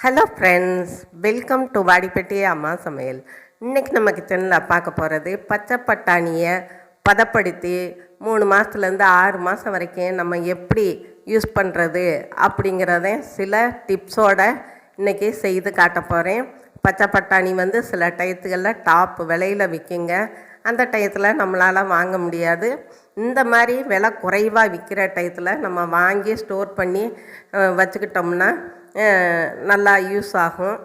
Hello friends welcome to Vadipatti அம்மா சமையல் இன்றைக்கி நம்ம கிச்சனில் பார்க்க போகிறது பச்சை பட்டாணியை பதப்படுத்தி மூணு மாதத்துலேருந்து ஆறு மாதம் வரைக்கும் நம்ம எப்படி யூஸ் பண்ணுறது அப்படிங்கிறத சில டிப்ஸோட இன்றைக்கி செய்து காட்ட போகிறேன் பச்சை பட்டாணி வந்து சில டயத்துகளில் டாப் விலையில் விற்குங்க. அந்த டயத்தில் நம்மளால் வாங்க முடியாது. இந்த மாதிரி விலை குறைவாக விற்கிற டயத்தில் நம்ம வாங்கி ஸ்டோர் பண்ணி வச்சுக்கிட்டோம்னா நல்லா யூஸ் ஆகும்.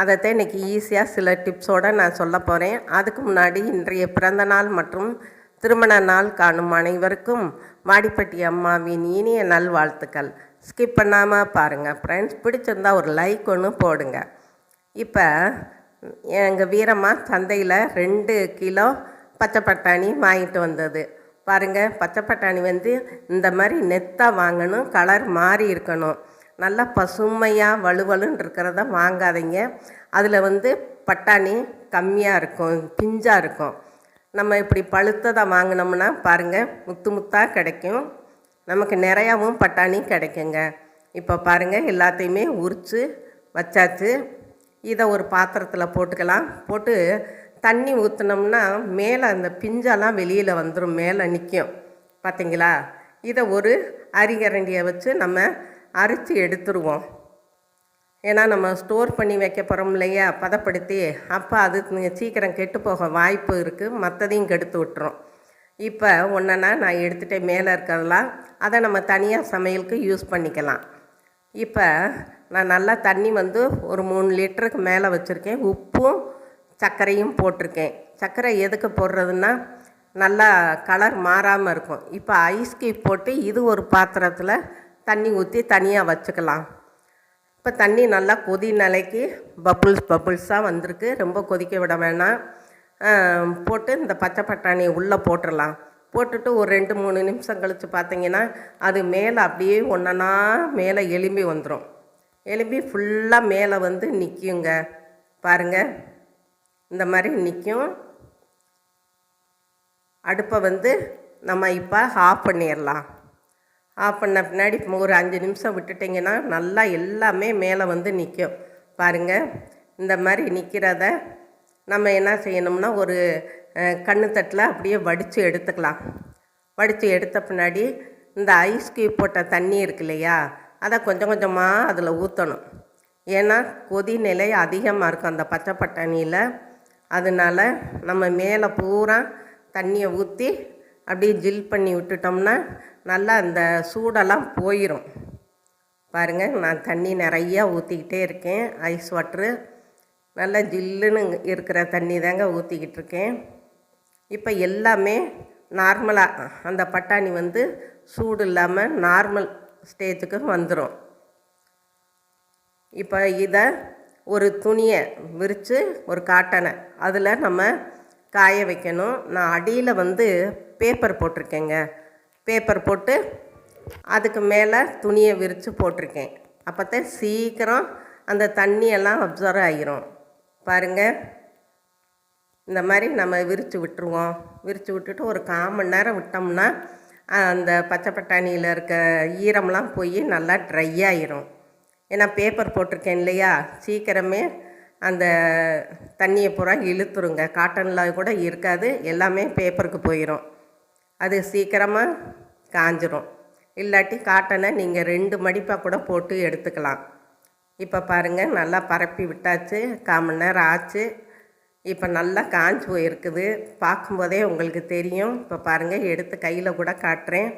அதைத்தான் இன்றைக்கி ஈஸியாக சில டிப்ஸோடு நான் சொல்ல போகிறேன் அதுக்கு முன்னாடி இன்றைய பிறந்த நாள் மற்றும் திருமண நாள் காணும் அனைவருக்கும் வாடிப்பட்டி அம்மாவின் இனிய நல்வாழ்த்துக்கள். ஸ்கிப் பண்ணாமல் பாருங்கள் ஃப்ரெண்ட்ஸ் பிடிச்சிருந்தா ஒரு லைக் ஒன்று போடுங்க. இப்போ எங்கள் வீரம்மா சந்தையில் ரெண்டு கிலோ பச்சை பட்டாணி வாங்கிட்டு வந்தது. பாருங்கள் பச்சை பட்டாணி வந்து இந்த மாதிரி நெத்தாக வாங்கணும் கலர் மாறி இருக்கணும். நல்லா பசுமையாக வலுவலுன்னு இருக்கிறத வாங்காதீங்க. அதில் வந்து பட்டாணி கம்மியாக இருக்கும் பிஞ்சாக இருக்கும். நம்ம இப்படி பழுத்ததை வாங்கினோம்னா பாருங்கள் முத்து முத்தாக கிடைக்கும். நமக்கு நிறையாவும் பட்டாணி கிடைக்குங்க. இப்போ பாருங்கள் எல்லாத்தையுமே உரித்து வச்சாச்சு. இதை ஒரு பாத்திரத்தில் போட்டுக்கலாம். போட்டு தண்ணி ஊற்றினோம்னா மேலே அந்த பிஞ்செல்லாம் வெளியில் வந்துடும் மேலே நிற்கும் பார்த்தீங்களா இதை ஒரு அரிகரண்டியை வச்சு நம்ம அரித்து எடுத்துருவோம். ஏன்னா நம்ம ஸ்டோர் பண்ணி வைக்க போகிறோம் இல்லையா? பதப்படுத்தி. அப்போ அது சீக்கிரம் கெட்டு போக வாய்ப்பு இருக்குது மற்றதையும் கெடுத்து விட்டுரும். இப்போ ஒன்றுனா நான் எடுத்துகிட்டே மேலே இருக்கிறதெல்லாம். அதை நம்ம தனியாக சமையலுக்கு யூஸ் பண்ணிக்கலாம். இப்போ நான் நல்லா தண்ணி வந்து ஒரு மூணு லிட்டருக்கு மேலே வச்சுருக்கேன். உப்பும் சர்க்கரையும் போட்டிருக்கேன். சர்க்கரை எதுக்கு போடுறதுன்னா நல்லா கலர் மாறாமல் இருக்கும். இப்போ ஐஸ் கியூப் போட்டு இது ஒரு பாத்திரத்தில் தண்ணி ஊற்றி தனியாக வச்சுக்கலாம். இப்போ தண்ணி நல்லா கொதி நிலைக்கு பப்புள்ஸ் பப்புள்ஸாக வந்திருக்கு. ரொம்ப கொதிக்க விட வேணாம். போட்டு இந்த பச்சை பட்டாணி உள்ளே போட்டுடலாம். போட்டுட்டு ஒரு ரெண்டு மூணு நிமிஷம் கழித்து பார்த்தீங்கன்னா அது மேலே அப்படியே ஒன்றா மேலே எலும்பி வந்துடும் எலும்பி ஃபுல்லாக மேலே வந்து நிற்குங்க பாருங்கள் இந்த மாதிரி நிற்கும் அடுப்பை வந்து நம்ம இப்போ ஆஃப் பண்ணிடலாம். ஆஃப் பண்ண பின்னாடி ஒரு அஞ்சு நிமிஷம் விட்டுட்டிங்கன்னா நல்லா எல்லாமே மேலே வந்து நிற்கும் பாருங்கள் இந்த மாதிரி நிற்கிறத நம்ம என்ன செய்யணும்னா ஒரு அஹ், கண்ணு தட்டில் அப்படியே வடித்து எடுத்துக்கலாம். வடித்து எடுத்த பின்னாடி இந்த ஐஸ் கியூப் போட்ட தண்ணி இருக்கு இல்லையா? அதை கொஞ்சம் கொஞ்சமாக அதில் ஊற்றணும் ஏன்னா கொதி நிலை அதிகமாக இருக்கும் அந்த பச்சை பட்டாணியில். அதனால நம்ம மேலே பூரா தண்ணியை ஊற்றி அப்படியே ஜில் பண்ணி விட்டுட்டோம்னா நல்லா அந்த சூடெல்லாம் போயிடும் பாருங்கள் நான் தண்ணி நிறையா ஊற்றிக்கிட்டே இருக்கேன். ஐஸ் வாட்ரு நல்லா ஜில்லுன்னு இருக்கிற தண்ணி தாங்க ஊற்றிக்கிட்டு இருக்கேன். இப்போ எல்லாமே நார்மலாக அந்த பட்டாணி வந்து சூடு இல்லாமல் நார்மல் ஸ்டேஜுக்கு வந்துடும் இப்போ இதை ஒரு துணியை விரித்து ஒரு காட்டனை அதில் நம்ம காய வைக்கணும். நான் அடியில் வந்து பேப்பர் போட்டிருக்கேங்க. பேப்பர் போட்டு அதுக்கு மேலே துணியை விரித்து போட்டிருக்கேன். அப்போத்தான் சீக்கிரம் அந்த தண்ணியெல்லாம் அப்சர்வ் ஆகிரும் பாருங்கள் இந்த மாதிரி நம்ம விரித்து விட்டுருவோம். விரித்து விட்டுட்டு ஒரு கால் மணி நேரம் விட்டோம்னா அந்த பச்சை பட்டாணியில் இருக்க ஈரம்லாம் போய் நல்லா ட்ரை ஆயிரும். ஏன்னா பேப்பர் போட்டிருக்கேன் இல்லையா? சீக்கிரமே அந்த தண்ணியை பூரா இழுத்துருங்க. காட்டனில் கூட இருக்காது. எல்லாமே பேப்பருக்கு போயிடும் அது சீக்கிரமாக காஞ்சிரும். இல்லாட்டி காட்டனை நீங்கள் ரெண்டு மடிப்பாக கூட போட்டு எடுத்துக்கலாம். இப்போ பாருங்கள் நல்லா பரப்பி விட்டாச்சு. கால் மணி நேரம் ஆச்சு. இப்போ நல்லா காஞ்சி போயிருக்குது. பார்க்கும்போதே உங்களுக்கு தெரியும். இப்போ பாருங்கள் எடுத்து கையில் கூட காட்டுறேன்.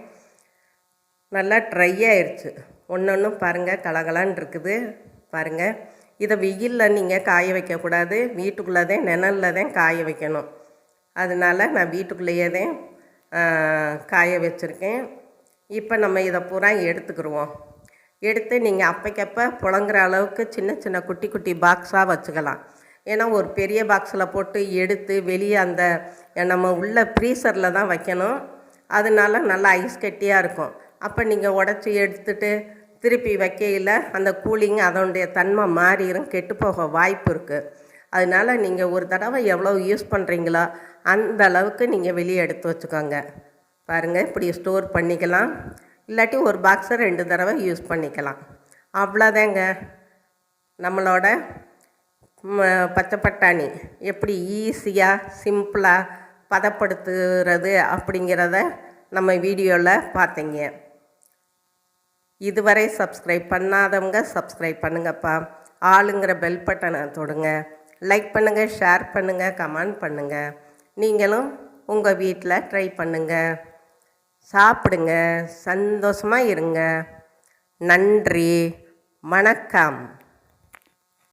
நல்லா ட்ரை ஆயிடுச்சு ஒன்று ஒன்றும் பாருங்கள் கலகலான் இருக்குது. பாருங்கள் இதை வெயிலில் நீங்கள் காய வைக்கக்கூடாது வீட்டுக்குள்ளே தான் நிழலில் தான் காய வைக்கணும். அதனால நான் வீட்டுக்குள்ளேயே தான் காய வச்சுருக்கேன். இப்போ நம்ம இதை பூரா எடுத்துக்கிடுவோம் எடுத்து நீங்கள் அப்பைக்கப்போ புழங்குற அளவுக்கு சின்ன சின்ன குட்டி குட்டி பாக்ஸாக வச்சுக்கலாம். ஏன்னா ஒரு பெரிய பாக்ஸில் போட்டு எடுத்து வெளியே அந்த நம்ம உள்ள ஃப்ரீசரில் தான் வைக்கணும். அதனால நல்லா ஐஸ் கட்டியாக இருக்கும். அப்போ நீங்கள் உடச்சி எடுத்துட்டு திருப்பி வைக்கையில் அந்த கூலிங் அதனுடைய தன்மை மாறிடும் கெட்டு போக வாய்ப்பு இருக்குது அதனால நீங்கள் ஒரு தடவை எவ்வளோ யூஸ் பண்ணுறீங்களோ அந்த அளவுக்கு நீங்கள் வெளியே எடுத்து வச்சுக்கோங்க. பாருங்கள் இப்படி ஸ்டோர் பண்ணிக்கலாம். இல்லாட்டி ஒரு பாக்ஸை ரெண்டு தடவை யூஸ் பண்ணிக்கலாம். அவ்வளோதாங்க. நம்மளோட பச்சை பட்டாணி எப்படி ஈஸியாக சிம்பிளாக பதப்படுத்துறது அப்படிங்கிறத நம்ம வீடியோவில் பார்த்தீங்க. இதுவரை சப்ஸ்கிரைப் பண்ணாதவங்க சப்ஸ்கிரைப் பண்ணுங்கப்பா. ஆளுங்கிற பெல் பட்டனை தொடுங்க. லைக் பண்ணுங்கள் ஷேர் பண்ணுங்கள் கமெண்ட் பண்ணுங்கள் நீங்களும் உங்கள் வீட்டில் ட்ரை பண்ணுங்கள் சாப்பிடுங்க சந்தோஷமாக இருங்க. நன்றி வணக்கம்.